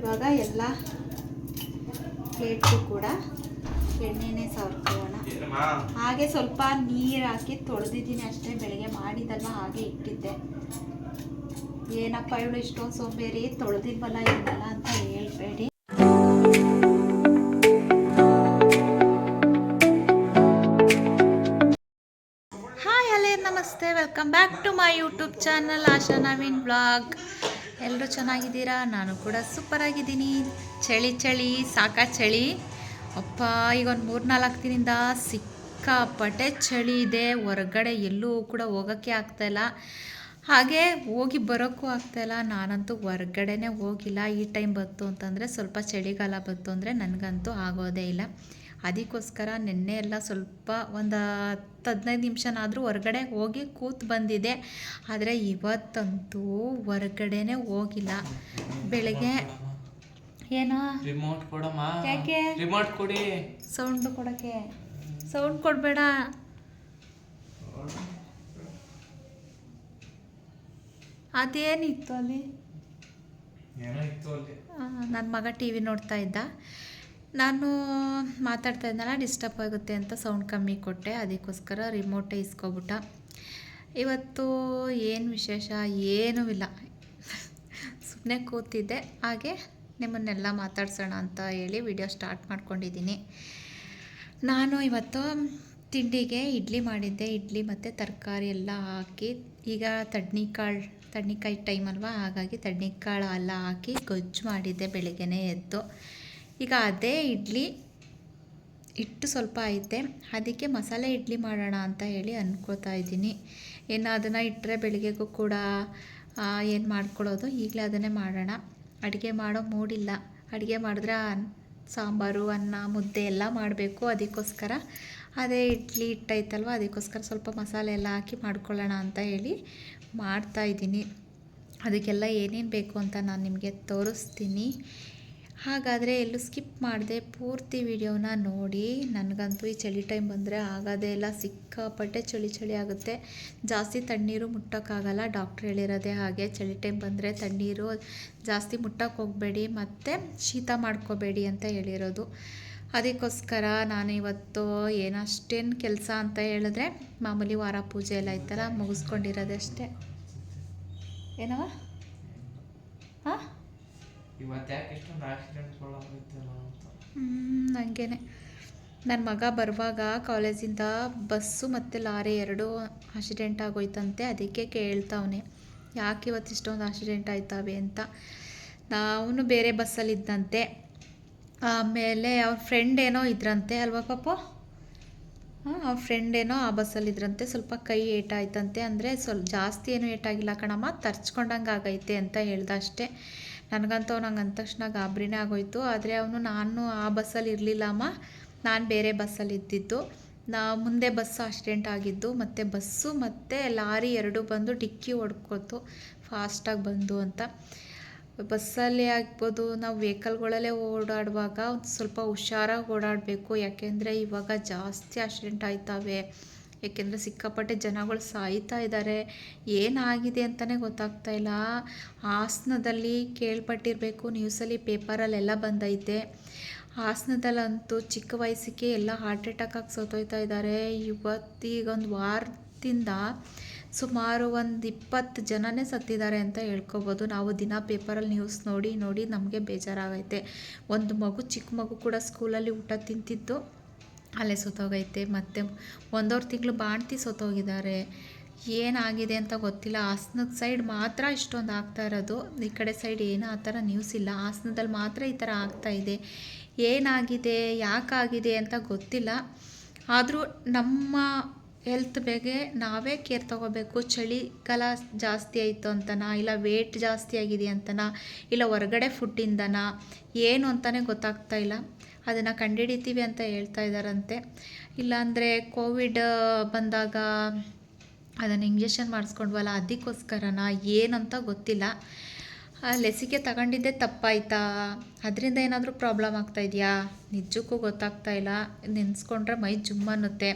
ಇವಾಗ ಎಲ್ಲ ಪ್ಲೇಟ್ಗೂ ಕೂಡ ಎಣ್ಣೆನೇ ಸವರ್ಕೋಣ ಹಾಗೆ ಸ್ವಲ್ಪ ನೀರು ಹಾಕಿ ತೊಳೆದಿದ್ದೀನಿ ಅಷ್ಟೇ, ಬೆಳಗ್ಗೆ ಮಾಡಿದ್ದಲ್ಲ ಹಾಗೆ ಇಟ್ಟಿದ್ದೆ. ಏನಪ್ಪ ಇವಳು ಇಷ್ಟೊಂದು ಸೋಂಬೇರಿ, ತೊಳೆದಿಲ್ವಲ್ಲ ಇದ್ದಲ್ಲ ಅಂತ ಹೇಳ್ಬೇಡಿ. ಹಾಯ್ ಅಲೆ ನಮಸ್ತೆ. Welcome back to my YouTube channel Asha Naveen blog ಎಲ್ಲರೂ ಚೆನ್ನಾಗಿದ್ದೀರಾ? ನಾನು ಕೂಡ ಸೂಪರ್ ಆಗಿದ್ದೀನಿ. ಚಳಿ ಚಳಿ, ಸಾಕಾ ಚಳಿ. ಅಪ್ಪ, ಈಗ ಒಂದು ಮೂರು ನಾಲ್ಕು ದಿನದಿಂದ ಸಿಕ್ಕಾಪಟ್ಟೆ ಚಳಿ ಇದೆ. ಹೊರಗಡೆ ಎಲ್ಲೂ ಕೂಡ ಹೋಗೋಕ್ಕೆ ಆಗ್ತಾಯಿಲ್ಲ ಹಾಗೆ ಹೋಗಿ ಬರೋಕ್ಕೂ ಆಗ್ತಾಯಿಲ್ಲ ನಾನಂತೂ ಹೊರಗಡೆನೇ ಹೋಗಿಲ್ಲ. ಈ ಟೈಮ್ ಬಂತು ಅಂತಂದರೆ ಸ್ವಲ್ಪ ಚಳಿಗಾಲ ಬಂತು ಅಂದರೆ ನನಗಂತೂ ಆಗೋದೇ ಇಲ್ಲ. ಅದಕ್ಕೋಸ್ಕರ ನಿನ್ನೆ ಎಲ್ಲ ಸ್ವಲ್ಪ ಒಂದು ಹತ್ತು ಹದಿನೈದು ನಿಮಿಷನಾದರೂ ಹೊರಗಡೆ ಹೋಗಿ ಕೂತು ಬಂದಿದೆ ಆದರೆ ಇವತ್ತಂತೂ ಹೊರಗಡೆನೇ ಹೋಗಿಲ್ಲ. ಬೆಳಗ್ಗೆ ಏನೋ? ರಿಮೋಟ್ ಕೊಡಮ್ಮ. ಯಾಕೆ? ರಿಮೋಟ್ ಕೊಡಿ. ಸೌಂಡ್ ಕೊಡಕ್ಕೆ. ಸೌಂಡ್ ಕೊಡಬೇಡ. ಅದೇನಿತ್ತು ಅಲ್ಲಿ? ಏನೋ ಇತ್ತು ಅಲ್ಲಿ. ನನ್ನ ಮಗ ಟಿ ವಿ ನೋಡ್ತಾ ಇದ್ದ. ನಾನು ಮಾತಾಡ್ತಾ ಇದ್ನಲ್ಲ ಡಿಸ್ಟರ್ಬ್ ಆಗುತ್ತೆ ಅಂತ ಸೌಂಡ್ ಕಮ್ಮಿ ಕೊಟ್ಟೆ, ಅದಕ್ಕೋಸ್ಕರ ರಿಮೋಟೇ ಇಸ್ಕೊಬಿಟ್ಟ. ಇವತ್ತು ಏನು ವಿಶೇಷ? ಏನೂ ಇಲ್ಲ. ಸುಮ್ಮನೆ ಕೂತಿದ್ದೆ. ಹಾಗೆ ನಿಮ್ಮನ್ನೆಲ್ಲ ಮಾತಾಡ್ಸೋಣ ಅಂತ ಹೇಳಿ ವಿಡಿಯೋ ಸ್ಟಾರ್ಟ್ ಮಾಡ್ಕೊಂಡಿದ್ದೀನಿ. ನಾನು ಇವತ್ತು ತಿಂಡಿಗೆ ಇಡ್ಲಿ ಮಾಡಿದ್ದೆ. ಇಡ್ಲಿ ಮತ್ತು ತರಕಾರಿ ಎಲ್ಲ ಹಾಕಿ, ಈಗ ತಡ್ನಿಕಾಳು, ತಡ್ನಿಕಾಯಿ ಟೈಮ್ ಅಲ್ವಾ? ಹಾಗಾಗಿ ತಡ್ನಿಕಾಳು ಎಲ್ಲ ಹಾಕಿ ಗೊಜ್ಜು ಮಾಡಿದ್ದೆ ಬೆಳಿಗ್ಗೆನೇ ಎದ್ದು. ಈಗ ಅದೇ ಇಡ್ಲಿ, ಹಿಟ್ಟು ಸ್ವಲ್ಪ ಐತೆ. ಅದಕ್ಕೆ ಮಸಾಲೆ ಇಡ್ಲಿ ಮಾಡೋಣ ಅಂತ ಹೇಳಿ ಅಂದ್ಕೋತಾ ಇದ್ದೀನಿ. ಇನ್ನು ಅದನ್ನು ಇಟ್ಟರೆ ಬೆಳಿಗ್ಗೆಗೂ ಕೂಡ ಏನು ಮಾಡ್ಕೊಳ್ಳೋದು? ಈಗಲೇ ಅದನ್ನೇ ಮಾಡೋಣ. ಅಡುಗೆ ಮಾಡೋ ಮೂಡಿಲ್ಲ ಅಡುಗೆ ಮಾಡಿದ್ರೆ ಸಾಂಬಾರು, ಅನ್ನ, ಮುದ್ದೆ ಎಲ್ಲ ಮಾಡಬೇಕು ಅದಕ್ಕೋಸ್ಕರ. ಅದೇ ಇಡ್ಲಿ ಹಿಟ್ಟೈತಲ್ವ ಅದಕ್ಕೋಸ್ಕರ ಸ್ವಲ್ಪ ಮಸಾಲೆ ಎಲ್ಲ ಹಾಕಿ ಮಾಡ್ಕೊಳ್ಳೋಣ ಅಂತ ಹೇಳಿ ಮಾಡ್ತಾ ಇದ್ದೀನಿ. ಅದಕ್ಕೆಲ್ಲ ಏನೇನು ಬೇಕು ಅಂತ ನಾನು ನಿಮಗೆ ತೋರಿಸ್ತೀನಿ. ಹಾಗಾದರೆ ಎಲ್ಲೂ ಸ್ಕಿಪ್ ಮಾಡಿದೆ ಪೂರ್ತಿ ವಿಡಿಯೋನ ನೋಡಿ. ನನಗಂತೂ ಈ ಚಳಿ ಟೈಮ್ ಬಂದರೆ ಆಗೋದೇ ಇಲ್ಲ. ಸಿಕ್ಕಾಪಟ್ಟೆ ಚಳಿ ಚಳಿ ಆಗುತ್ತೆ. ಜಾಸ್ತಿ ತಣ್ಣೀರು ಮುಟ್ಟೋಕ್ಕಾಗಲ್ಲ. ಡಾಕ್ಟ್ರ್ ಹೇಳಿರೋದೇ ಹಾಗೆ ಚಳಿ ಟೈಮ್ ಬಂದರೆ ತಣ್ಣೀರು ಜಾಸ್ತಿ ಮುಟ್ಟಕ್ಕೆ ಹೋಗಬೇಡಿ ಮತ್ತು ಶೀತ ಮಾಡ್ಕೋಬೇಡಿ ಅಂತ ಹೇಳಿರೋದು. ಅದಕ್ಕೋಸ್ಕರ ನಾನು ಇವತ್ತು ಏನಷ್ಟೇನು ಕೆಲಸ ಅಂತ ಹೇಳಿದ್ರೆ ಮಾಮೂಲಿ ವಾರ ಪೂಜೆ ಎಲ್ಲ ಐತಲ್ಲ ಮುಗಿಸ್ಕೊಂಡಿರೋದಷ್ಟೇ ಏನವ ಹಾಂ? ಇವತ್ತು ಯಾಕೆ ಇಷ್ಟೊಂದು ಆಕ್ಸಿಡೆಂಟ್ಗಳಾಗುತ್ತಲ್ಲ ಅಂತ ಹಂಗೇನೆ. ನನ್ನ ಮಗ ಬರುವಾಗ ಕಾಲೇಜಿಂದ ಬಸ್ಸು ಮತ್ತು ಲಾರಿ ಎರಡೂ ಆಕ್ಸಿಡೆಂಟ್ ಆಗೋಯ್ತಂತೆ, ಅದಕ್ಕೆ ಕೇಳ್ತಾವನೆ ಯಾಕೆ ಇವತ್ತು ಇಷ್ಟೊಂದು ಆಕ್ಸಿಡೆಂಟ್ ಆಯ್ತಾವೆ ಅಂತ. ನಾವು ಬೇರೆ ಬಸ್ಸಲ್ಲಿದ್ದಂತೆ ಆಮೇಲೆ ಅವ್ರ ಫ್ರೆಂಡ್ ಏನೋ ಇದ್ರಂತೆ ಅಲ್ವಾ ಪಾಪ? ಹಾಂ, ಅವ್ರ ಫ್ರೆಂಡ್ ಏನೋ ಆ ಬಸ್ಸಲ್ಲಿದ್ರಂತೆ ಸ್ವಲ್ಪ ಕೈ ಏಟಾಯ್ತಂತೆ, ಅಂದರೆ ಸ್ವಲ್ಪ ಜಾಸ್ತಿ ಏನೂ ಏಟಾಗಿಲ್ಲ ಕಣಮ್ಮ, ತರ್ಚ್ಕೊಂಡಂಗೆ ಆಗೈತೆ ಅಂತ ಹೇಳ್ದ ಅಷ್ಟೇ. ನನಗಂತೂ ನಂಗೆ ಅಂದ ತಕ್ಷಣ ಗಾಬರಿನೇ ಆಗೋಯ್ತು. ಆದರೆ ಅವನು ನಾನು ಆ ಬಸ್ಸಲ್ಲಿ ಇರಲಿಲ್ಲ ಅಮ್ಮ. ನಾನು ಬೇರೆ ಬಸ್ಸಲ್ಲಿ ಇದ್ದಿದ್ದು. ನಾ ಮುಂದೆ ಬಸ್ ಆಕ್ಸಿಡೆಂಟ್ ಆಗಿದ್ದು, ಮತ್ತು ಬಸ್ಸು ಮತ್ತು ಲಾರಿ ಎರಡು ಬಂದು ಡಿಕ್ಕಿ ಹೊಡ್ಕೋತು. ಫಾಸ್ಟಾಗಿ ಬಂದು ಅಂತ. ಬಸ್ಸಲ್ಲಿ ಆಗ್ಬೋದು, ನಾವು ವೆಹಿಕಲ್ಗಳಲ್ಲೇ ಓಡಾಡುವಾಗ ಒಂದು ಸ್ವಲ್ಪ ಹುಷಾರಾಗಿ ಓಡಾಡಬೇಕು. ಯಾಕೆಂದರೆ ಇವಾಗ ಜಾಸ್ತಿ ಆಕ್ಸಿಡೆಂಟ್ ಆಯ್ತವೆ. ಏಕೆಂದರೆ ಸಿಕ್ಕಾಪಟ್ಟೆ ಜನಗಳು ಸಾಯ್ತಾ ಇದ್ದಾರೆ. ಏನಾಗಿದೆ ಅಂತಲೇ ಗೊತ್ತಾಗ್ತಾ ಇಲ್ಲ. ಹಾಸನದಲ್ಲಿ ಕೇಳ್ಪಟ್ಟಿರಬೇಕು ನ್ಯೂಸಲ್ಲಿ ಪೇಪರಲ್ಲೆಲ್ಲ ಬಂದೈತೆ. ಹಾಸನದಲ್ಲಂತೂ ಚಿಕ್ಕ ವಯಸ್ಸಿಗೆ ಎಲ್ಲ ಹಾರ್ಟ್ ಅಟ್ಯಾಕ್ ಆಗಿ ಸತ್ತೋಯ್ತಾ ಇದ್ದಾರೆ. ಇವತ್ತೀಗ ಒಂದು ವಾರದಿಂದ ಸುಮಾರು ಒಂದು ಇಪ್ಪತ್ತು ಜನನೇ ಸತ್ತಿದ್ದಾರೆ ಅಂತ ಹೇಳ್ಕೊಬೋದು. ನಾವು ದಿನ ಪೇಪರಲ್ಲಿ ನ್ಯೂಸ್ ನೋಡಿ ನೋಡಿ ನಮಗೆ ಬೇಜಾರಾಗೈತೆ. ಒಂದು ಮಗು ಚಿಕ್ಕ ಮಗು ಕೂಡ ಸ್ಕೂಲಲ್ಲಿ ಊಟ ತಿಂತಿದ್ದು. ಅಲ್ಲೇ ಸತ್ತೋಗೈತೆ. ಮತ್ತು ಒಂದೂವರೆ ತಿಂಗಳು ಬಾಣ್ತಿ ಸತ್ತೋಗಿದ್ದಾರೆ. ಏನಾಗಿದೆ ಅಂತ ಗೊತ್ತಿಲ್ಲ. ಹಾಸನದ ಸೈಡ್ ಮಾತ್ರ ಇಷ್ಟೊಂದು ಆಗ್ತಾ ಇರೋದು. ಈ ಕಡೆ ಸೈಡ್ ಏನು ಆ ಥರ ನ್ಯೂಸ್ ಇಲ್ಲ. ಹಾಸನದಲ್ಲಿ ಮಾತ್ರ ಈ ಥರ ಆಗ್ತಾ ಇದೆ. ಏನಾಗಿದೆ? ಯಾಕಾಗಿದೆ ಅಂತ ಗೊತ್ತಿಲ್ಲ. ಆದರೂ ನಮ್ಮ ಹೆಲ್ತ್ ಬಗ್ಗೆ ನಾವೇ ಕೇರ್ ತೊಗೋಬೇಕು. ಚಳಿಗಾಲ ಜಾಸ್ತಿ ಆಯಿತು ಅಂತನಾ? ಇಲ್ಲ ವೇಟ್ ಜಾಸ್ತಿ ಆಗಿದೆ ಅಂತನಾ? ಇಲ್ಲ ಹೊರಗಡೆ ಫುಡ್ಡಿಂದನಾ ಏನು ಅಂತಲೇ ಗೊತ್ತಾಗ್ತಾ ಇಲ್ಲ. ಅದನ್ನು ಕಂಡುಹಿಡಿತೀವಿ ಅಂತ ಹೇಳ್ತಾ ಇದ್ದಾರಂತೆ ಇಲ್ಲಾಂದರೆ ಕೋವಿಡ್ ಬಂದಾಗ ಅದನ್ನು ಇಂಜೆಕ್ಷನ್ ಮಾಡಿಸ್ಕೊಂಡ್ವಲ್ಲ, ಅದಕ್ಕೋಸ್ಕರನ, ಏನಂತ ಗೊತ್ತಿಲ್ಲ. ಲಸಿಕೆ ತಗೊಂಡಿದ್ದೆ ತಪ್ಪಾಯ್ತಾ? ಅದರಿಂದ ಏನಾದರೂ ಪ್ರಾಬ್ಲಮ್ ಆಗ್ತಾ ಇದೆಯಾ? ನಿಜಕ್ಕೂ ಗೊತ್ತಾಗ್ತಾ ಇಲ್ಲ. ನೆನೆಸ್ಕೊಂಡ್ರೆ ಮೈ ಜುಮ್ ಅನ್ನುತ್ತೆ.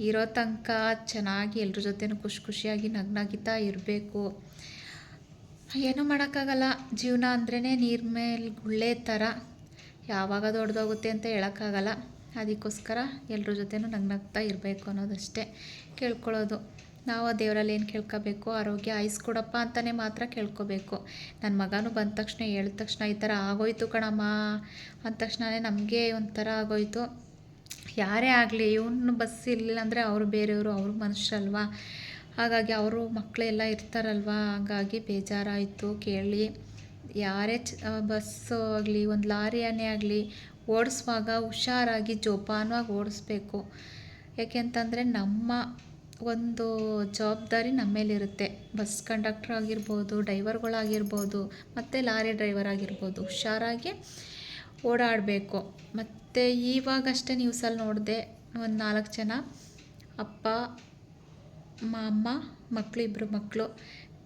ಇರೋ ತನಕ ಚೆನ್ನಾಗಿ ಎಲ್ಲರ ಜೊತೆನೂ ಖುಷಿ ಖುಷಿಯಾಗಿ ನಗ್ನಗಿತಾ ಇರಬೇಕು. ಏನೂ ಮಾಡೋಕ್ಕಾಗಲ್ಲ. ಜೀವನ ಅಂದ್ರೇ ನೀರು ಮೇಲೆ ಗುಳ್ಳೆ ಥರ ಯಾವಾಗ ದೊಡ್ಡದೋಗುತ್ತೆ ಅಂತ ಹೇಳೋಕ್ಕಾಗಲ್ಲ. ಅದಕ್ಕೋಸ್ಕರ ಎಲ್ಲರ ಜೊತೆನೂ ನಗ್ನಗ್ತಾ ಇರಬೇಕು ಅನ್ನೋದಷ್ಟೇ ಕೇಳ್ಕೊಳ್ಳೋದು. ನಾವು ದೇವರಲ್ಲಿ ಏನು ಕೇಳ್ಕೋಬೇಕು? ಆರೋಗ್ಯ ಕೊಡಪ್ಪ ಅಂತಲೇ ಮಾತ್ರ ಕೇಳ್ಕೋಬೇಕು. ನನ್ನ ಮಗನೂ ಬಂದ ತಕ್ಷಣ ಹೇಳಿದ ತಕ್ಷಣ ಈ ಥರ ಆಗೋಯ್ತು ಕಣಮ್ಮ ಅಂದ ತಕ್ಷಣವೇ ನಮಗೆ ಒಂಥರ ಆಗೋಯ್ತು. ಯಾರೇ ಆಗಲಿ, ಇವನು ಬಸ್ ಇರಲಿಲ್ಲ ಅಂದರೆ ಅವರು ಬೇರೆಯವರು, ಅವರು ಮನುಷ್ಯರಲ್ವಾ? ಹಾಗಾಗಿ ಅವರು ಮಕ್ಕಳೆಲ್ಲ ಇರ್ತಾರಲ್ವ? ಹಾಗಾಗಿ ಬೇಜಾರಾಯಿತು, ಕೇಳಿ. ಯಾರೇ ಚ ಬಸ್ಸು ಆಗಲಿ, ಒಂದು ಲಾರಿಯನ್ನೇ ಆಗಲಿ, ಓಡಿಸುವಾಗ ಹುಷಾರಾಗಿ ಜೋಪಾನವಾಗಿ ಓಡಿಸ್ಬೇಕು. ಯಾಕೆಂತಂದರೆ ನಮ್ಮ ಒಂದು ಜವಾಬ್ದಾರಿ ನಮ್ಮ ಮೇಲಿರುತ್ತೆ ಬಸ್ ಕಂಡಕ್ಟ್ರ್ ಆಗಿರ್ಬೋದು ಡ್ರೈವರ್ಗಳಾಗಿರ್ಬೋದು ಮತ್ತು ಲಾರಿ ಡ್ರೈವರ್ ಆಗಿರ್ಬೋದು, ಹುಷಾರಾಗಿ ಓಡಾಡಬೇಕು. ಮತ್ತು ಇವಾಗಷ್ಟೇ ನ್ಯೂಸಲ್ಲಿ ನೋಡಿದೆ ಒಂದು ನಾಲ್ಕು ಜನ ಅಪ್ಪ ಮಾಮ್ಮ ಅಮ್ಮ ಮಕ್ಕಳು ಇಬ್ಬರು ಮಕ್ಕಳು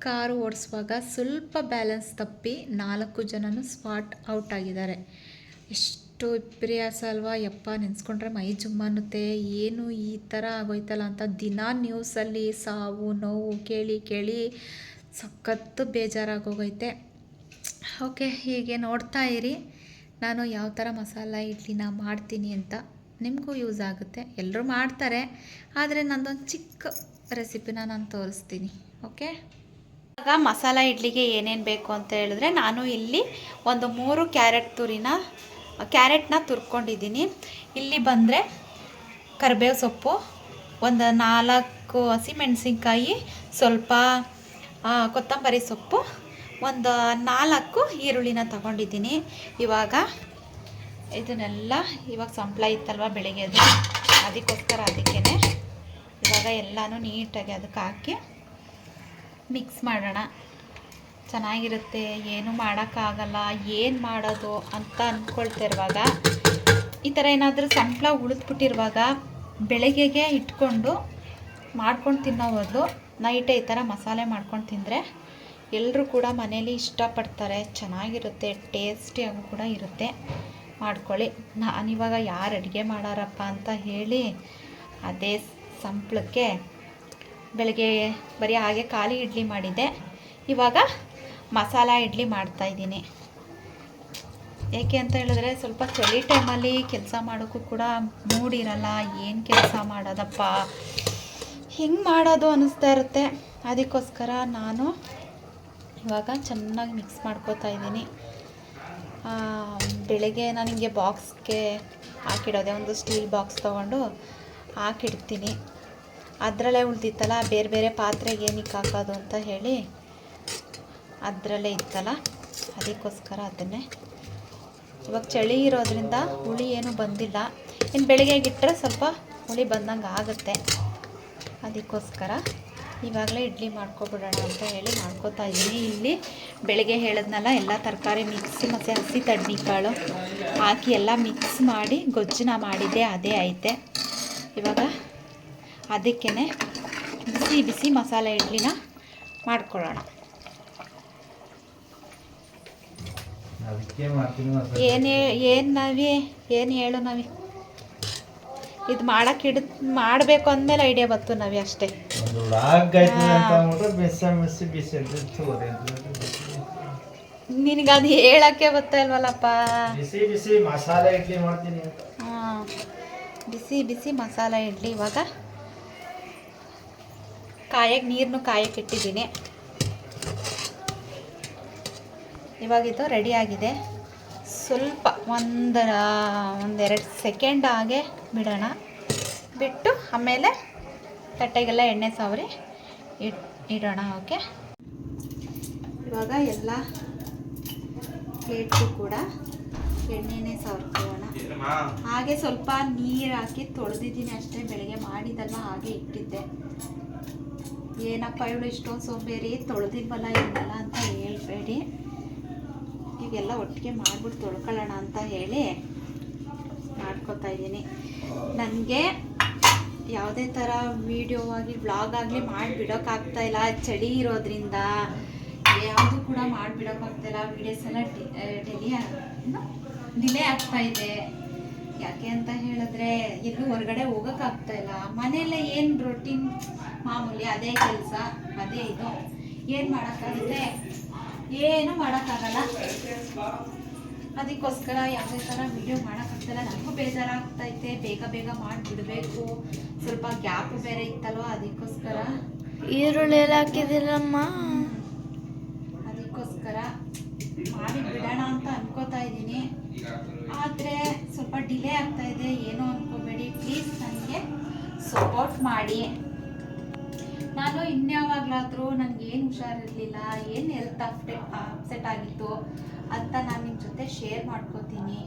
ಕಾರು ಓಡಿಸುವಾಗ ಸ್ವಲ್ಪ ಬ್ಯಾಲೆನ್ಸ್ ತಪ್ಪಿ ನಾಲ್ಕು ಜನನೂ ಸ್ಪಾಟ್ ಔಟ್ ಆಗಿದ್ದಾರೆ. ಎಷ್ಟು ವಿಪರ್ಯಾಸ ಅಲ್ವಾ? ಯಪ್ಪ, ನೆನೆಸ್ಕೊಂಡ್ರೆ ಮೈ ಜುಮ್ಮ ಅನ್ನುತ್ತೆ. ಏನು ಈ ಥರ ಆಗೋಯ್ತಲ್ಲ ಅಂತ ದಿನ ನ್ಯೂಸಲ್ಲಿ ಸಾವು, ನೋವು ಕೇಳಿ ಕೇಳಿ ಸಖತ್ತು ಬೇಜಾರಾಗೋಗೈತೆ. ಓಕೆ, ಹೀಗೆ ನೋಡ್ತಾ ಇರಿ. ನಾನು ಯಾವ ಥರ ಮಸಾಲ ಇಡ್ಲಿನ ಮಾಡ್ತೀನಿ ಅಂತ ನಿಮಗೂ ಯೂಸ್ ಆಗುತ್ತೆ. ಎಲ್ಲರೂ ಮಾಡ್ತಾರೆ. ಆದರೆ ನಂದೊಂದು ಚಿಕ್ಕ ರೆಸಿಪಿನ ನಾನು ತೋರಿಸ್ತೀನಿ. ಓಕೆ? ಇವಾಗ ಮಸಾಲ ಇಡ್ಲಿಗೆ ಏನೇನು ಬೇಕು ಅಂತ ಹೇಳಿದ್ರೆ ನಾನು ಇಲ್ಲಿ ಒಂದು ಮೂರು ಕ್ಯಾರೆಟ್ ತುರಿನ, ಕ್ಯಾರೆಟ್ನ ತುರ್ಕೊಂಡಿದ್ದೀನಿ. ಇಲ್ಲಿ ಬಂದರೆ ಕರಿಬೇವು ಸೊಪ್ಪು, ಒಂದು ನಾಲ್ಕು ಹಸಿಮೆಣಸಿನ್ಕಾಯಿ, ಸ್ವಲ್ಪ ಕೊತ್ತಂಬರಿ ಸೊಪ್ಪು, ಒಂದು ನಾಲ್ಕು ಈರುಳ್ಳಿನ ತಗೊಂಡಿದ್ದೀನಿ. ಇವಾಗ ಇದನ್ನೆಲ್ಲ ಇವಾಗ ಸಂಪ್ಳ ಇತ್ತಲ್ವ ಬೆಳಿಗ್ಗೆದು ಅದಕ್ಕೋಸ್ಕರ ಅದಕ್ಕೇ ಇವಾಗ ಎಲ್ಲನೂ ನೀಟಾಗಿ ಅದಕ್ಕೆ ಹಾಕಿ ಮಿಕ್ಸ್ ಮಾಡೋಣ. ಚೆನ್ನಾಗಿರುತ್ತೆ, ಏನು ಮಾಡೋಕ್ಕಾಗಲ್ಲ, ಏನು ಮಾಡೋದು ಅಂತ ಅಂದ್ಕೊಳ್ತಿರುವಾಗ, ಈ ಥರ ಏನಾದರೂ ಸಂಪ್ಳ ಉಳಿದ್ಬಿಟ್ಟಿರುವಾಗ ಬೆಳಗ್ಗೆಗೆ ಇಟ್ಕೊಂಡು ಮಾಡ್ಕೊಂಡು ತಿನ್ನೋ ಬದಲು ನೈಟೇ ಈ ಥರ ಮಸಾಲೆ ಮಾಡ್ಕೊಂಡು ತಿಂದರೆ ಎಲ್ಲರೂ ಕೂಡ ಮನೇಲಿ ಇಷ್ಟಪಡ್ತಾರೆ. ಚೆನ್ನಾಗಿರುತ್ತೆ, ಟೇಸ್ಟಿಯಾಗೂ ಕೂಡ ಇರುತ್ತೆ. ಮಾಡ್ಕೊಳ್ಳಿ. ನಾನಿವಾಗ ಯಾರು ಅಡುಗೆ ಮಾಡಾರಪ್ಪ ಅಂತ ಹೇಳಿ ಅದೇ ಸಂಪ್ಳಕ್ಕೆ ಬೆಳಗ್ಗೆ ಬರೀ ಹಾಗೆ ಖಾಲಿ ಇಡ್ಲಿ ಮಾಡಿದ್ದೆ. ಇವಾಗ ಮಸಾಲ ಇಡ್ಲಿ ಮಾಡ್ತಾ ಇದ್ದೀನಿ. ಏಕೆ ಅಂತ ಹೇಳಿದ್ರೆ ಸ್ವಲ್ಪ ಚಳಿ ಟೈಮಲ್ಲಿ ಕೆಲಸ ಮಾಡೋಕ್ಕೂ ಕೂಡ ಮೂಡಿರಲ್ಲ ಏನು ಕೆಲಸ ಮಾಡೋದಪ್ಪ? ಹೆಂಗೆ ಮಾಡೋದು ಅನ್ನಿಸ್ತಾ ಇರುತ್ತೆ. ಅದಕ್ಕೋಸ್ಕರ ನಾನು ಇವಾಗ ಚೆನ್ನಾಗಿ ಮಿಕ್ಸ್ ಮಾಡ್ಕೋತಾ ಇದ್ದೀನಿ. ಬೆಳಗ್ಗೆ ನಾನು ಹಿಂಗೆ ಬಾಕ್ಸ್ಗೆ ಹಾಕಿಡೋದೆ, ಒಂದು ಸ್ಟೀಲ್ ಬಾಕ್ಸ್ ತೊಗೊಂಡು ಹಾಕಿಡ್ತೀನಿ. ಅದರಲ್ಲೇ ಉಳ್ದಿತ್ತಲ್ಲ, ಬೇರೆ ಬೇರೆ ಪಾತ್ರೆಗೆ ಏನಕ್ಕೆ ಹಾಕೋದು ಅಂತ ಹೇಳಿ ಅದರಲ್ಲೇ ಇತ್ತಲ್ಲ, ಅದಕ್ಕೋಸ್ಕರ ಅದನ್ನೇ. ಇವಾಗ ಚಳಿ ಇರೋದ್ರಿಂದ ಹುಳಿ ಏನೂ ಬಂದಿಲ್ಲ. ಇನ್ನು ಬೆಳಿಗ್ಗೆ ಇಟ್ಟರೆ ಸ್ವಲ್ಪ ಹುಳಿ ಬಂದಂಗೆ ಆಗುತ್ತೆ. ಅದಕ್ಕೋಸ್ಕರ ಇವಾಗಲೇ ಇಡ್ಲಿ ಮಾಡ್ಕೊಬಿಡೋಣ ಅಂತ ಹೇಳಿ ಮಾಡ್ಕೋತಾ ಇದ್ದೀನಿ ಇಲ್ಲಿ ಬೆಳಗ್ಗೆ ಹೇಳಿದ್ನಲ್ಲ, ಎಲ್ಲ ತರಕಾರಿ ಮಿಕ್ಸಿ ಮತ್ತು ಹಸಿ ತಡ್ನಿಕಾಳು ಹಾಕಿ ಎಲ್ಲ ಮಿಕ್ಸ್ ಮಾಡಿ ಗೊಜ್ಜನ ಮಾಡಿದ್ದೆ, ಅದೇ ಐತೆ. ಇವಾಗ ಅದಕ್ಕೇ ಬಿಸಿ ಬಿಸಿ ಮಸಾಲೆ ಇಡ್ಲಿನ ಮಾಡ್ಕೊಳ್ಳೋಣ. ಏನು ಏನು ನಾವಿ ಏನು ಹೇಳು ನಾವಿ. ಇದು ಮಾಡಕ್ಕೆ ಇಡ ಮಾಡಬೇಕು ಅಂದಮೇಲೆ ಐಡಿಯಾ ಬಂತು ನಾವಿ ಅಷ್ಟೇ. ನಿನಗದು ಹೇಳಕ್ಕೆ ಬರ್ತಾ ಇಲ್ವಲ್ಲಪ್ಪ. ಬಿಸಿ ಬಿಸಿ ಮಸಾಲೆ ಇಡ್ಲಿ ಮಾಡ್ತೀನಿ ಬಿಸಿ ಬಿಸಿ ಮಸಾಲೆ ಇಡ್ಲಿ ಇವಾಗ ಕಾಯಕ್ಕೆ ನೀರನ್ನು ಕಾಯಕ್ಕೆ ಇಟ್ಟಿದ್ದೀನಿ. ಇವಾಗಿದ್ದು ರೆಡಿಯಾಗಿದೆ ಸ್ವಲ್ಪ ಒಂದು ಒಂದೆರಡು ಸೆಕೆಂಡ್ ಹಾಗೆ ಬಿಡೋಣ. ಬಿಟ್ಟು ಆಮೇಲೆ ತಟ್ಟೆಗೆಲ್ಲ ಎಣ್ಣೆ ಸಾವರಿ ಇಟ್ ಇಡೋಣ ಓಕೆ ಇವಾಗ ಎಲ್ಲ ಪ್ಲೇಟ್ಗೂ ಕೂಡ ಎಣ್ಣೆನೇ ಸಾವ್ರ್ಕೊಳ್ಳೋಣ. ಹಾಗೆ ಸ್ವಲ್ಪ ನೀರು ಹಾಕಿ ತೊಳೆದಿದ್ದೀನಿ ಅಷ್ಟೇ, ಬೆಳಗ್ಗೆ ಮಾಡಿದಲ್ಲ ಹಾಗೆ ಇಟ್ಟಿದ್ದೆ. ಏನಪ್ಪ ಇವಳು ಇಷ್ಟೊಂದು ಸೋಂಬೇರಿ ತೊಳೆದಿಲ್ವಲ್ಲ ಇಲ್ಲ ಅಂತ ಹೇಳ್ಬೇಡಿ. ಈಗೆಲ್ಲ ಒಟ್ಟಿಗೆ ಮಾಡಿಬಿಟ್ಟು ತೊಳ್ಕೊಳ್ಳೋಣ ಅಂತ ಹೇಳಿ ಮಾಡ್ಕೊತಾ ಇದ್ದೀನಿ. ನನಗೆ ಯಾವುದೇ ಥರ ವೀಡಿಯೋ ಆಗಲಿ ವ್ಲಾಗ್ ಆಗಲಿ ಮಾಡಿಬಿಡೋಕ್ಕಾಗ್ತಾ ಇಲ್ಲ. ಚಳಿ ಇರೋದ್ರಿಂದ ಯಾವುದು ಕೂಡ ಮಾಡಿಬಿಡೋಕ್ಕಾಗ್ತಾ ಇಲ್ಲ. ವೀಡಿಯೋಸ್ ಎಲ್ಲ ಡೆಲಿ ಡಿಲೇ ಆಗ್ತಾ ಇದೆ. ಯಾಕೆ ಅಂತ ಹೇಳಿದ್ರೆ ಎಲ್ಲೂ ಹೊರಗಡೆ ಹೋಗೋಕ್ಕಾಗ್ತಾ ಇಲ್ಲ. ಮನೆಯಲ್ಲೇ ಏನು ರೊಟೀನ್ ಮಾಮೂಲಿ ಅದೇ ಕೆಲಸ ಅದೇ ಇದು. ಏನು ಮಾಡೋಕ್ಕಾಗುತ್ತೆ? ಏನು ಮಾಡೋಕ್ಕಾಗಲ್ಲ. ಅದಕ್ಕೋಸ್ಕರ ಯಾವುದೇ ಥರ ವಿಡಿಯೋ ಮಾಡೋಕ್ಕಾಗ್ತಿಲ್ಲ. ನನಗೂ ಬೇಜಾರಾಗ್ತೈತೆ. ಬೇಗ ಬೇಗ ಮಾಡಿಬಿಡಬೇಕು. ಸ್ವಲ್ಪ ಗ್ಯಾಪ್ ಬೇರೆ ಇತ್ತಲ್ವ? ಅದಕ್ಕೋಸ್ಕರ. ಈರುಳ್ಳಿ ಎಲ್ಲ ಹಾಕಿದಿರಮ್ಮ ಅದಕ್ಕೋಸ್ಕರ ಮಾಡಿ ಬಿಡೋಣ ಅಂತ ಅನ್ಕೋತಾ ಇದ್ದೀನಿ. ಆದರೆ ಸ್ವಲ್ಪ ಡಿಲೇ ಆಗ್ತಾ ಇದೆ, ಏನೋ ಅಂದ್ಕೋಬೇಡಿ ಪ್ಲೀಸ್ ನನಗೆ ಸಪೋರ್ಟ್ ಮಾಡಿ. ನಾನು ಇನ್ಯಾವಾಗಲಾದರೂ ನನಗೆ ಏನು ಹುಷಾರಿರಲಿಲ್ಲ, ಏನು ಹೆಲ್ತ್ ಅಪ್ಡೇಟ್ ಅಪ್ಸೆಟ್ ಆಗಿತ್ತು ಅಂತ ನಾನು ನಿಮ್ಮ ಜೊತೆ ಶೇರ್ ಮಾಡ್ಕೋತೀನಿ.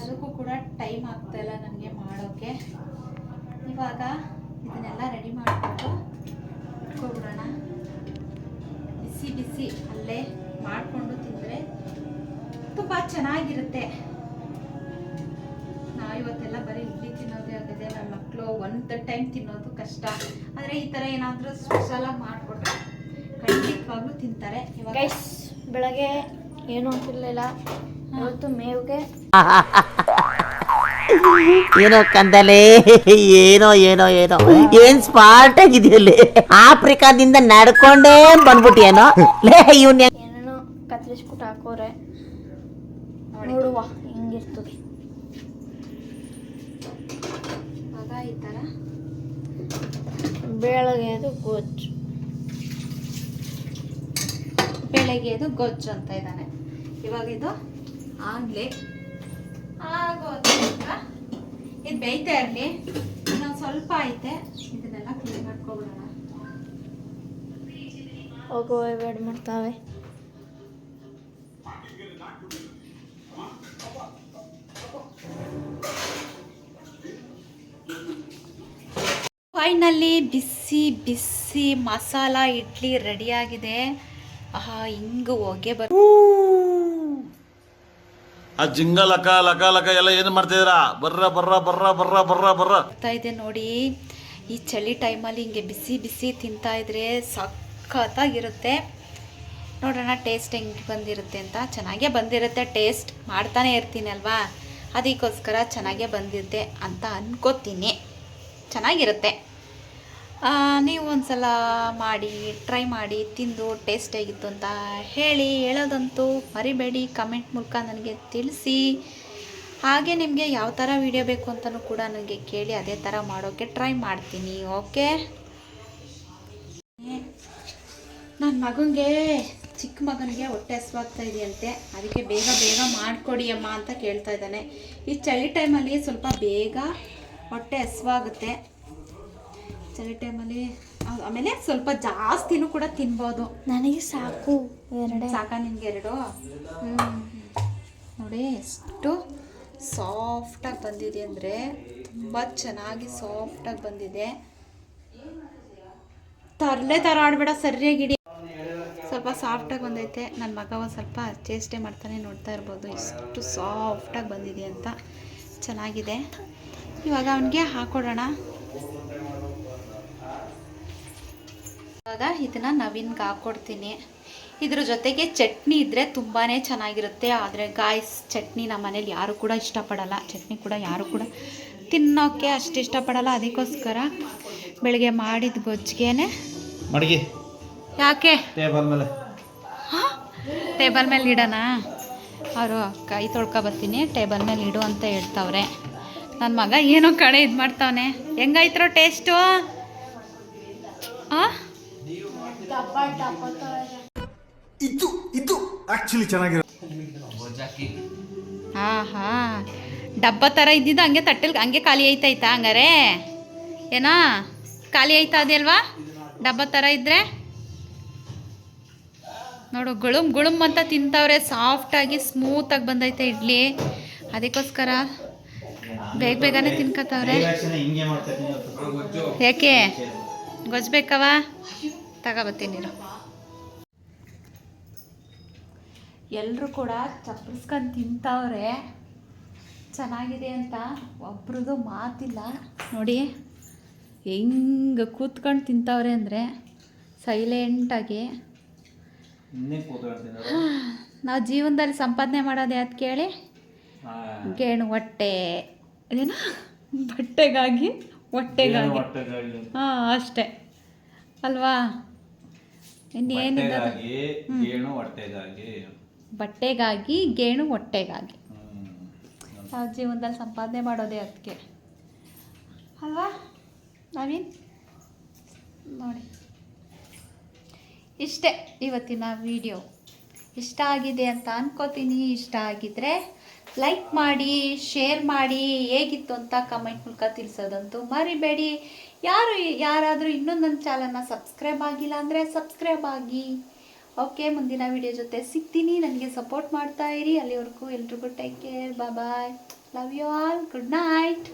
ಅದಕ್ಕೂ ಕೂಡ ಟೈಮ್ ಆಗ್ತಾಯಿಲ್ಲ ನನಗೆ ಮಾಡೋಕ್ಕೆ ಇವಾಗ ಇದನ್ನೆಲ್ಲ ರೆಡಿ ಮಾಡಿಕೊಂಡು ಇಟ್ಕೊಬಿಡೋಣ. ಬಿಸಿ ಬಿಸಿ ಅಲ್ಲೇ ಮಾಡಿಕೊಂಡು ತಿಂದರೆ ತುಂಬ ಚೆನ್ನಾಗಿರುತ್ತೆ. ನಾವು ಇವತ್ತೆಲ್ಲ ಬರೀ ಇಡ್ಲಿ ತಿನ್ನೋದೇ ಆಗಿದೆ. ನನ್ನ ಮಕ್ಕಳು ಒಂದು ಟೈಮ್ ತಿನ್ನೋದು ಕಷ್ಟ. ಆದರೆ ಈ ಥರ ಏನಾದರೂ ಸ್ಪೆಷಲಾಗಿ ಮಾಡಿಕೊಟ್ರೆ ಖಂಡಿತವಾಗ್ಲೂ ತಿಂತಾರೆ. ಇವಾಗ ಗೈಸ್ ಬೆಳಗ್ಗೆ ಏನು ಅಂತಿರ್ಲಿಲ್ಲ. ಇವತ್ತು ಮೇವ್ಗೆ ಏನೋ ಕಂದಲೆ ಏನೋ ಏನೋ ಏನೋ. ಏನ್ ಸ್ಮಾರ್ಟ್ ಆಗಿದೆಯಲ್ಲಿ ಆಫ್ರಿಕಾದಿಂದ ನಡ್ಕೊಂಡೇ ಬಂದ್ಬಿಟ್ಟಿಯೇನೋ ಲೇ ಇವ್ನ ಏನೇನೋ ಕತ್ತರಿಸ್ಬಿಟ್ಟು ಹಾಕೋರೆ. ನೋಡುವ ಹಿಂಗಿರ್ತದೆ. ಬೆಳಗ್ಗೆದು ಈ ಥರ ಬೆಳಗ್ಗೆ ಅದು ಗೊಜ್ಜು. ಬೆಳಗ್ಗೆದು ಗೊಜ್ಜು ಅಂತ ಇದ್ದಾನೆ. ಇವಾಗ ಇದು ಆಗಲಿ ಆಗೋದು ಇದು ಬೇಯ್ತಾ ಇರಲಿ. ಇನ್ನೊಂದು ಸ್ವಲ್ಪ ಐತೆ. ಇದನ್ನೆಲ್ಲ ಕ್ಲೀನ್ ಮಾಡ್ಕೊಬಿಡೋಣ. ಹೋಗುವ ಬೇಡ ಮಾಡ್ತಾವೆ. ಫೈನಲ್ಲಿ ಬಿಸಿ ಬಿಸಿ ಮಸಾಲ ಇಡ್ಲಿ ರೆಡಿಯಾಗಿದೆ. ಆಹಾ ಹಿಂಗೆ ಹೊಗೆ ಬರ್ ಆ ಜಿಂಗ ಲಕ ಲಕ ಲಕ ಎಲ್ಲ ಏನು ಮಾಡ್ತಿದ್ದೀರಾ? ಬರ್ರ ಬರ್ರ ಬರ್ರ ಬರ್ರ ಬರ್ರ ಬರ್ರ. ಬರ್ತಾ ಇದೆ ನೋಡಿ. ಈ ಚಳಿ ಟೈಮಲ್ಲಿ ಹಿಂಗೆ ಬಿಸಿ ಬಿಸಿ ತಿಂತಾ ಇದ್ರೆ ಸಖತ್ತಾಗಿರುತ್ತೆ. ನೋಡೋಣ ಟೇಸ್ಟ್ ಹೆಂಗೆ ಬಂದಿರುತ್ತೆ ಅಂತ. ಚೆನ್ನಾಗೇ ಬಂದಿರುತ್ತೆ ಟೇಸ್ಟ್ ಮಾಡ್ತಾನೆ ಇರ್ತೀನಿ ಅಲ್ವಾ? ಅದಕ್ಕೋಸ್ಕರ ಚೆನ್ನಾಗೇ ಬಂದಿರುತ್ತೆ ಅಂತ ಅನ್ಕೋತೀನಿ. ಚೆನ್ನಾಗಿರುತ್ತೆ. ನೀವು ಒಂದ್ಸಲ ಮಾಡಿ ಟ್ರೈ ಮಾಡಿ, ತಿಂದು ಟೇಸ್ಟ್ ಹೇಗಿತ್ತು ಅಂತ ಹೇಳಿ ಹೇಳೋದಂತೂ ಮರಿಬೇಡಿ. ಕಮೆಂಟ್ ಮೂಲಕ ನನಗೆ ತಿಳಿಸಿ. ಹಾಗೆ ನಿಮಗೆ ಯಾವ ಥರ ವಿಡಿಯೋ ಬೇಕು ಅಂತಲೂ ಕೂಡ ನನಗೆ ಕೇಳಿ ಅದೇ ಥರ ಮಾಡೋಕ್ಕೆ ಟ್ರೈ ಮಾಡ್ತೀನಿ ಓಕೆ ನನ್ನ ಮಗನಿಗೆ ಚಿಕ್ಕ ಮಗನಿಗೆ ಹೊಟ್ಟೆ ಹಸುವಾಗ್ತಾ ಇದೆಯಂತೆ. ಅದಕ್ಕೆ ಬೇಗ ಬೇಗ ಮಾಡಿಕೊಡಿ ಅಮ್ಮ ಅಂತ ಕೇಳ್ತಾ ಇದ್ದಾನೆ. ಈ ಚಳಿ ಟೈಮಲ್ಲಿ ಸ್ವಲ್ಪ ಬೇಗ ಹೊಟ್ಟೆ ಹಸ್ವಾಗುತ್ತೆ. ಚಳಿ ಟೈಮಲ್ಲಿ ಆಮೇಲೆ ಸ್ವಲ್ಪ ಜಾಸ್ತಿನೂ ಕೂಡ ತಿನ್ಬೋದು. ನನಗೆ ಸಾಕು ಎರಡೇ. ಸಾಕ ನಿಮ್ಗೆ ಎರಡು? ನೋಡಿ ಎಷ್ಟು ಸಾಫ್ಟಾಗಿ ಬಂದಿದೆ ಅಂದರೆ ತುಂಬ ಚೆನ್ನಾಗಿ ಸಾಫ್ಟಾಗಿ ಬಂದಿದೆ. ತರಲೆ ಥರ ಆಡಬೇಡ ಸರಿಯಾಗಿಡಿ ಸ್ವಲ್ಪ ಸಾಫ್ಟಾಗಿ ಬಂದೈತೆ. ನನ್ನ ಮಗ ಒಂದು ಸ್ವಲ್ಪ ಚೇಷ್ಟೆ ಮಾಡ್ತಾನೆ ನೋಡ್ತಾ ಇರ್ಬೋದು. ಎಷ್ಟು ಸಾಫ್ಟಾಗಿ ಬಂದಿದೆ ಅಂತ. ಚೆನ್ನಾಗಿದೆ. ಇವಾಗ ಅವನಿಗೆ ಹಾಕೊಡೋಣ. ಇವಾಗ ಇದನ್ನು ನವೀನ್ಗೆ ಹಾಕ್ಕೊಡ್ತೀನಿ ಇದ್ರ ಜೊತೆಗೆ ಚಟ್ನಿ ಇದ್ದರೆ ತುಂಬಾ ಚೆನ್ನಾಗಿರುತ್ತೆ. ಆದರೆ ಗಾಯ್ಸ್ ಚಟ್ನಿ ನಮ್ಮ ಮನೇಲಿ ಯಾರು ಕೂಡ ಇಷ್ಟಪಡಲ್ಲ. ಚಟ್ನಿ ಕೂಡ ಯಾರು ಕೂಡ ತಿನ್ನೋಕ್ಕೆ ಅಷ್ಟು ಇಷ್ಟಪಡಲ್ಲ. ಅದಕ್ಕೋಸ್ಕರ ಬೆಳಗ್ಗೆ ಮಾಡಿದ ಗೊಜ್ಜಿಗೆನೆ ಮಡಗಿ. ಯಾಕೆ? ಟೇಬಲ್ ಮೇಲೆ. ಟೇಬಲ್ ಮೇಲೆ ಇಡೋಣ. ಅವರು ಕೈ ತೊಳ್ಕೊ ಬರ್ತೀನಿ. ಟೇಬಲ್ ಮೇಲೆ ಇಡು ಅಂತ ಹೇಳ್ತಾವ್ರೆ. ನನ್ನ ಮಗ ಏನೋ ಕಡೆ ಇದು ಮಾಡ್ತಾವನೆ ಹೆಂಗಾಯ್ತರೋ ಟೇಸ್ಟು ಹಾಂ ಇದು ಇದು ಆಕ್ಚುಲಿ ಚೆನ್ನಾಗಿರೋ ಹಾ ಹಾ. ಡಬ್ಬ ಥರ ಇದ್ದಿದ್ದು ಹಂಗೆ ತಟ್ಟೆಲ್ ಹಂಗೆ ಖಾಲಿ ಐತೈತಾ ಹಂಗಾರೆ? ಏನಾ? ಖಾಲಿ ಐತಾ ಅದಲ್ವಾ? ಡಬ್ಬ ಥರ ಇದ್ದರೆ ನೋಡು ಗುಳುಮ್ ಗುಳುಮ್ ಅಂತ ತಿಂತವ್ರೆ. ಸಾಫ್ಟಾಗಿ ಸ್ಮೂತಾಗಿ ಬಂದೈತೆ ಇಡ್ಲಿ. ಅದಕ್ಕೋಸ್ಕರ ಬೇಗ ಬೇಗನೆ ತಿನ್ಕೋತಾವ್ರೆ. ಯಾಕೆ? ಗೊಜ್ಬೇಕವ ತಗೋಬತ್ತೀನಿ ನೀರು ಎಲ್ಲರೂ ಕೂಡ ಚಪ್ಪರಿಸ್ಕೊಂಡು ತಿಂತವ್ರೆ. ಚೆನ್ನಾಗಿದೆ ಅಂತ ಒಬ್ರದ್ದು ಮಾತಿಲ್ಲ. ನೋಡಿ ಹೆಂಗೆ ಕೂತ್ಕೊಂಡು ತಿಂತವ್ರೆ ಅಂದರೆ ಸೈಲೆಂಟಾಗಿ ನಾವು ಜೀವನದಲ್ಲಿ ಸಂಪಾದನೆ ಮಾಡೋದು ಯಾವ್ದು ಕೇಳಿ? ಗೇಣು ಹೊಟ್ಟೆ. ಅದೇನು? ಬಟ್ಟೆಗಾಗಿ? ಹೊಟ್ಟೆಗಾಗಿ. ಹಾಂ ಅಷ್ಟೇ. ಅಲ್ವಾ? ಇನ್ನೇನಿದೆ ಗೇಣು ಹೊಟ್ಟೆಗಾಗಿ. ಬಟ್ಟೆಗಾಗಿ ಗೇಣು ಹೊಟ್ಟೆಗಾಗಿ. ನಾವು ಜೀವನದಲ್ಲಿ ಸಂಪಾದನೆ ಮಾಡೋದೇ ಅದಕ್ಕೆ. ಅಲ್ವಾ? ನವೀನ್? ನೋಡಿ. ಇಷ್ಟೇ ಇವತ್ತಿನ ವಿಡಿಯೋ. ಇಷ್ಟ ಆಗಿದೆ ಅಂತ ಅನ್ಕೋತೀನಿ. ಇಷ್ಟ ಆಗಿದ್ರೆ ಲೈಕ್ ಮಾಡಿ ಶೇರ್ ಮಾಡಿ. ಹೇಗಿತ್ತು ಅಂತ ಕಮೆಂಟ್ ಮೂಲಕ ತಿಳಿಸೋದಂತೂ ಮರಿಬೇಡಿ. ಯಾರು ಯಾರಾದರೂ ಇನ್ನೊಂದು ನನ್ನ ಚಾನಲ್ನ ಸಬ್ಸ್ಕ್ರೈಬ್ ಆಗಿಲ್ಲ ಅಂದರೆ ಸಬ್ಸ್ಕ್ರೈಬ್ ಆಗಿ. ಓಕೆ ಮುಂದಿನ ವಿಡಿಯೋ ಜೊತೆ ಸಿಗ್ತೀನಿ. ನನಗೆ ಸಪೋರ್ಟ್ ಮಾಡ್ತಾ ಇರಿ. ಅಲ್ಲಿವರೆಗೂ ಎಲ್ರಿಗೂ take care bye love you all good night